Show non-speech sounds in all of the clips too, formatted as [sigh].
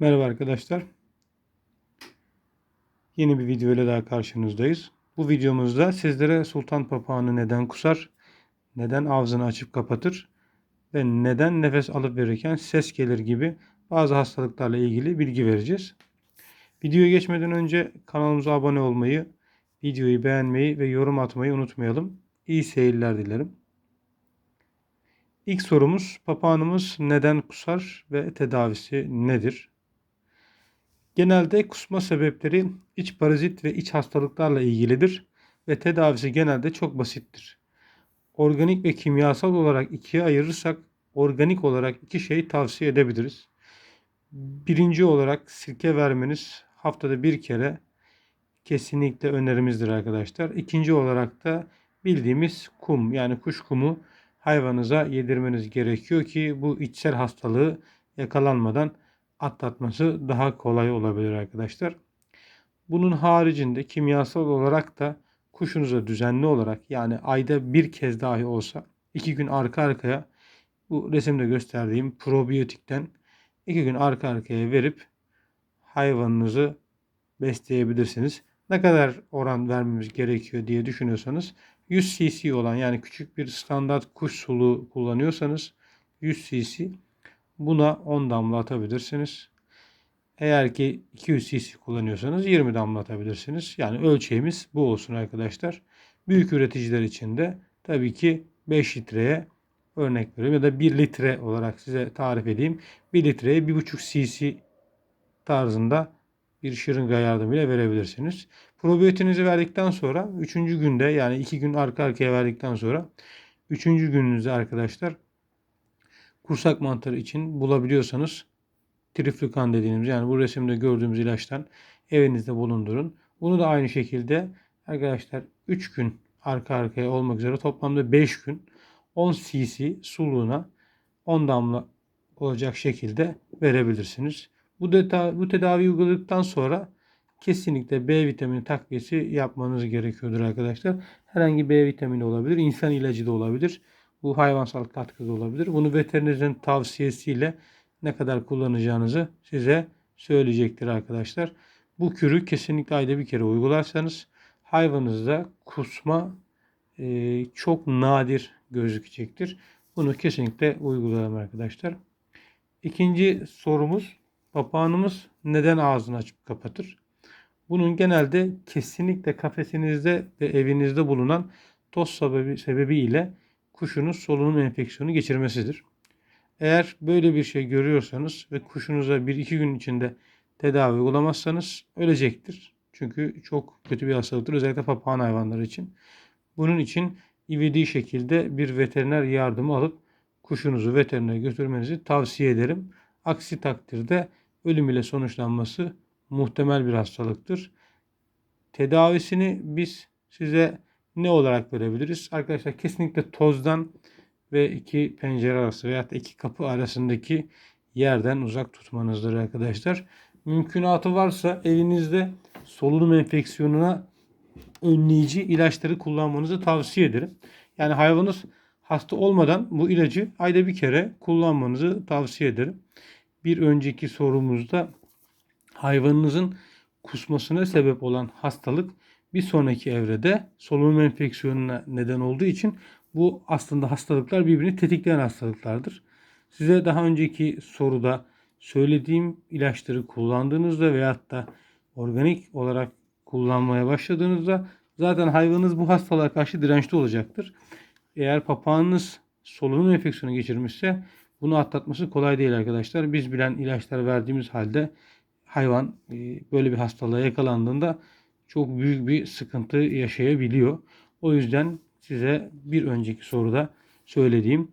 Merhaba arkadaşlar. Yeni bir video ile daha karşınızdayız. Bu videomuzda sizlere sultan papağanı neden kusar, neden ağzını açıp kapatır ve neden nefes alıp verirken ses gelir gibi bazı hastalıklarla ilgili bilgi vereceğiz. Videoya geçmeden önce kanalımıza abone olmayı, videoyu beğenmeyi ve yorum atmayı unutmayalım. İyi seyirler dilerim. İlk sorumuz papağanımız neden kusar ve tedavisi nedir? Genelde kusma sebepleri iç parazit ve iç hastalıklarla ilgilidir ve tedavisi genelde çok basittir. Organik ve kimyasal olarak ikiye ayırırsak organik olarak iki şey tavsiye edebiliriz. Birinci olarak sirke vermeniz haftada bir kere kesinlikle önerimizdir arkadaşlar. İkinci olarak da bildiğimiz kum yani kuş kumu hayvanıza yedirmeniz gerekiyor ki bu içsel hastalığı yakalanmadan atlatması daha kolay olabilir arkadaşlar. Bunun haricinde kimyasal olarak da kuşunuza düzenli olarak yani ayda bir kez dahi olsa iki gün arka arkaya bu resimde gösterdiğim probiyotikten iki gün arka arkaya verip hayvanınızı besleyebilirsiniz. Ne kadar oran vermemiz gerekiyor diye düşünüyorsanız 100 cc olan yani küçük bir standart kuş suluğu kullanıyorsanız 100 cc Buna 10 damla atabilirsiniz. Eğer ki 200 cc kullanıyorsanız 20 damla atabilirsiniz. Yani ölçeğimiz bu olsun arkadaşlar. Büyük üreticiler için de tabii ki 5 litreye örnek veriyorum ya da 1 litre olarak size tarif edeyim. 1 litreye 1,5 cc tarzında bir şırınga yardımıyla verebilirsiniz. Probiyotinizi verdikten sonra 3. günde yani 2 gün arka arkaya verdikten sonra 3. gününüzde arkadaşlar kursak mantarı için bulabiliyorsanız triflukan dediğimiz yani bu resimde gördüğümüz ilaçtan evinizde bulundurun. Bunu da aynı şekilde arkadaşlar 3 gün arka arkaya olmak üzere toplamda 5 gün 10 cc suluğuna 10 damla olacak şekilde verebilirsiniz. Bu, bu tedavi uyguladıktan sonra kesinlikle B vitamini takviyesi yapmanız gerekiyordur arkadaşlar. Herhangi B vitamini olabilir, insan ilacı da olabilir. Bu hayvansal katkı da olabilir. Bunu veterinerin tavsiyesiyle ne kadar kullanacağınızı size söyleyecektir arkadaşlar. Bu kürü kesinlikle ayda bir kere uygularsanız hayvanınızda kusma e, çok nadir gözükecektir. Bunu kesinlikle uygulayalım arkadaşlar. İkinci sorumuz papağanımız neden ağzını açıp kapatır? Bunun genelde kesinlikle kafesinizde ve evinizde bulunan toz sebebi, sebebiyle kuşunuz solunum enfeksiyonu geçirmesidir. Eğer böyle bir şey görüyorsanız ve kuşunuza 1-2 gün içinde tedavi uygulamazsanız ölecektir. Çünkü çok kötü bir hastalıktır özellikle papağan hayvanları için. Bunun için ivedi şekilde bir veteriner yardımı alıp kuşunuzu veterinere götürmenizi tavsiye ederim. Aksi takdirde ölüm ile sonuçlanması muhtemel bir hastalıktır. Tedavisini biz size ne olarak verebiliriz? Arkadaşlar kesinlikle tozdan ve iki pencere arası veya iki kapı arasındaki yerden uzak tutmanızdır arkadaşlar. Mümkünatı varsa evinizde solunum enfeksiyonuna önleyici ilaçları kullanmanızı tavsiye ederim. Yani hayvanınız hasta olmadan bu ilacı ayda bir kere kullanmanızı tavsiye ederim. Bir önceki sorumuzda hayvanınızın kusmasına sebep olan hastalık bir sonraki evrede solunum enfeksiyonuna neden olduğu için bu aslında hastalıklar birbirini tetikleyen hastalıklardır. Size daha önceki soruda söylediğim ilaçları kullandığınızda veyahut da organik olarak kullanmaya başladığınızda zaten hayvanınız bu hastalığa karşı dirençli olacaktır. Eğer papağanınız solunum enfeksiyonu geçirmişse bunu atlatması kolay değil arkadaşlar. Biz bilen ilaçlar verdiğimiz halde hayvan e, böyle bir hastalığa yakalandığında çok büyük bir sıkıntı yaşayabiliyor. O yüzden size bir önceki soruda söylediğim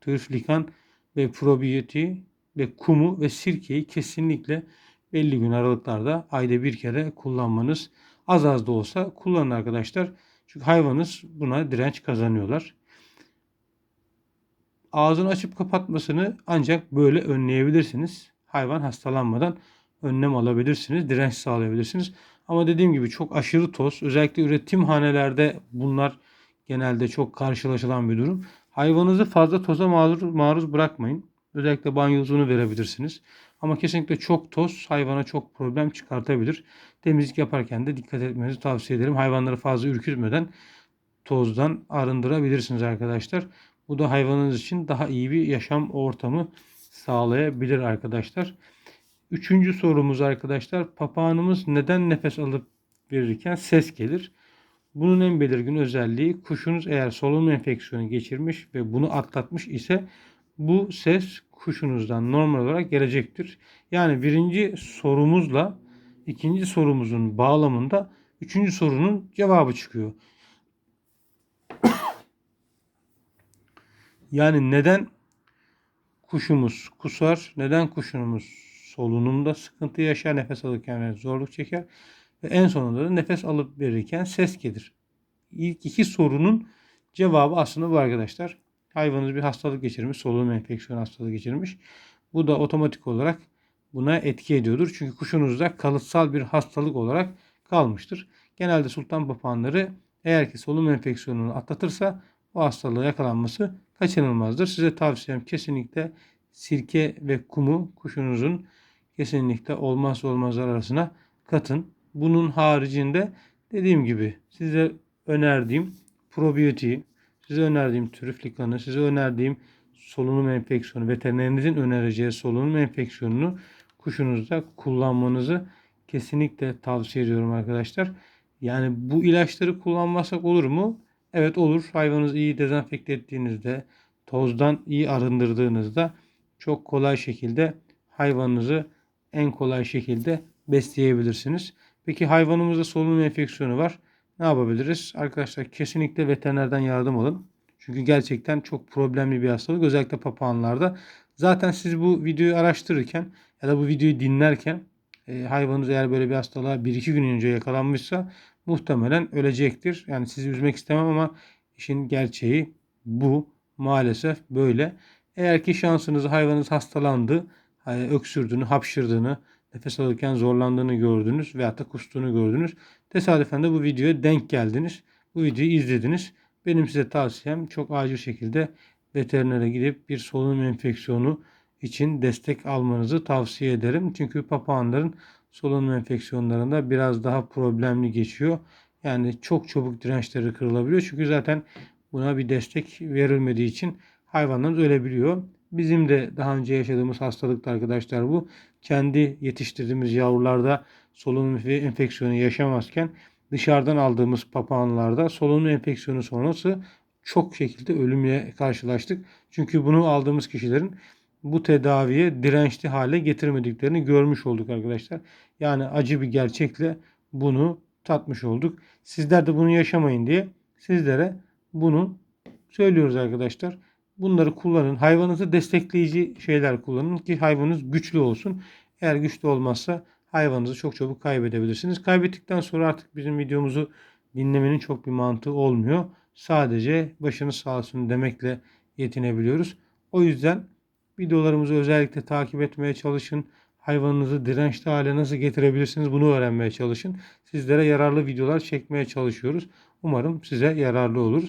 triflikan ve probiyoti ve kumu ve sirkeyi kesinlikle belli gün aralıklarda ayda bir kere kullanmanız az az da olsa kullanın arkadaşlar. Çünkü hayvanınız buna direnç kazanıyorlar. Ağzını açıp kapatmasını ancak böyle önleyebilirsiniz. Hayvan hastalanmadan önlem alabilirsiniz, direnç sağlayabilirsiniz. Ama dediğim gibi çok aşırı toz, özellikle üretim hanelerde bunlar genelde çok karşılaşılan bir durum. Hayvanınızı fazla toza maruz, maruz bırakmayın. Özellikle banyo uzunu verebilirsiniz. Ama kesinlikle çok toz hayvana çok problem çıkartabilir. Temizlik yaparken de dikkat etmenizi tavsiye ederim. Hayvanları fazla ürkütmeden tozdan arındırabilirsiniz arkadaşlar. Bu da hayvanınız için daha iyi bir yaşam ortamı sağlayabilir arkadaşlar. Üçüncü sorumuz arkadaşlar. Papağanımız neden nefes alıp verirken ses gelir? Bunun en belirgin özelliği kuşunuz eğer solunum enfeksiyonu geçirmiş ve bunu atlatmış ise bu ses kuşunuzdan normal olarak gelecektir. Yani birinci sorumuzla ikinci sorumuzun bağlamında üçüncü sorunun cevabı çıkıyor. [coughs] Yani neden kuşumuz kusar, neden kuşumuz solunumda sıkıntı yaşar, nefes alırken zorluk çeker ve en sonunda da nefes alıp verirken ses gelir. İlk iki sorunun cevabı aslında bu arkadaşlar. Hayvanınız bir hastalık geçirmiş, solunum enfeksiyonu hastalığı geçirmiş. Bu da otomatik olarak buna etki ediyordur. Çünkü kuşunuzda kalıtsal bir hastalık olarak kalmıştır. Genelde sultan papağanları eğer ki solunum enfeksiyonunu atlatırsa o hastalığa yakalanması kaçınılmazdır. Size tavsiyem kesinlikle sirke ve kumu kuşunuzun kesinlikle olmazsa olmazlar arasına katın. Bunun haricinde dediğim gibi size önerdiğim probiyotiği, size önerdiğim trüflikanı, size önerdiğim solunum enfeksiyonu, veterinerinizin önereceği solunum enfeksiyonunu kuşunuzda kullanmanızı kesinlikle tavsiye ediyorum arkadaşlar. Yani bu ilaçları kullanmasak olur mu? Evet olur. Hayvanınızı iyi dezenfekte ettiğinizde, tozdan iyi arındırdığınızda çok kolay şekilde hayvanınızı en kolay şekilde besleyebilirsiniz. Peki hayvanımızda solunum enfeksiyonu var. Ne yapabiliriz? Arkadaşlar kesinlikle veterinerden yardım alın. Çünkü gerçekten çok problemli bir hastalık. Özellikle papağanlarda. Zaten siz bu videoyu araştırırken ya da bu videoyu dinlerken e, hayvanınız eğer böyle bir hastalığa 1-2 gün önce yakalanmışsa muhtemelen ölecektir. Yani sizi üzmek istemem ama işin gerçeği bu. Maalesef böyle. Eğer ki şansınız hayvanınız hastalandı, öksürdüğünü, hapşırdığını, nefes alırken zorlandığını gördünüz veya da kustuğunu gördünüz. Tesadüfen de bu videoya denk geldiniz. Bu videoyu izlediniz. Benim size tavsiyem çok acil şekilde veterinere gidip bir solunum enfeksiyonu için destek almanızı tavsiye ederim. Çünkü papağanların solunum enfeksiyonlarında biraz daha problemli geçiyor. Yani çok çabuk dirençleri kırılabiliyor. Çünkü zaten buna bir destek verilmediği için hayvanlar ölebiliyor. Bizim de daha önce yaşadığımız hastalıkta arkadaşlar bu. Kendi yetiştirdiğimiz yavrularda solunum enfeksiyonu yaşamazken dışarıdan aldığımız papağanlarda solunum enfeksiyonu sonrası çok şekilde ölümle karşılaştık. Çünkü bunu aldığımız kişilerin bu tedaviye dirençli hale getirmediklerini görmüş olduk arkadaşlar. Yani acı bir gerçekle bunu tatmış olduk. Sizler de bunu yaşamayın diye sizlere bunu söylüyoruz arkadaşlar. Bunları kullanın. Hayvanınızı destekleyici şeyler kullanın ki hayvanınız güçlü olsun. Eğer güçlü olmazsa hayvanınızı çok çabuk kaybedebilirsiniz. Kaybettikten sonra artık bizim videomuzu dinlemenin çok bir mantığı olmuyor. Sadece başınız sağ olsun demekle yetinebiliyoruz. O yüzden videolarımızı özellikle takip etmeye çalışın. Hayvanınızı dirençli hale nasıl getirebilirsiniz bunu öğrenmeye çalışın. Sizlere yararlı videolar çekmeye çalışıyoruz. Umarım size yararlı olur.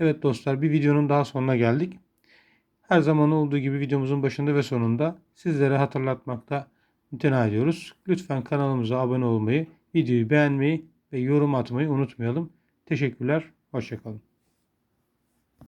Evet dostlar bir videonun daha sonuna geldik. Her zaman olduğu gibi videomuzun başında ve sonunda sizlere hatırlatmakta mütena ediyoruz. Lütfen kanalımıza abone olmayı, videoyu beğenmeyi ve yorum atmayı unutmayalım. Teşekkürler, hoşçakalın.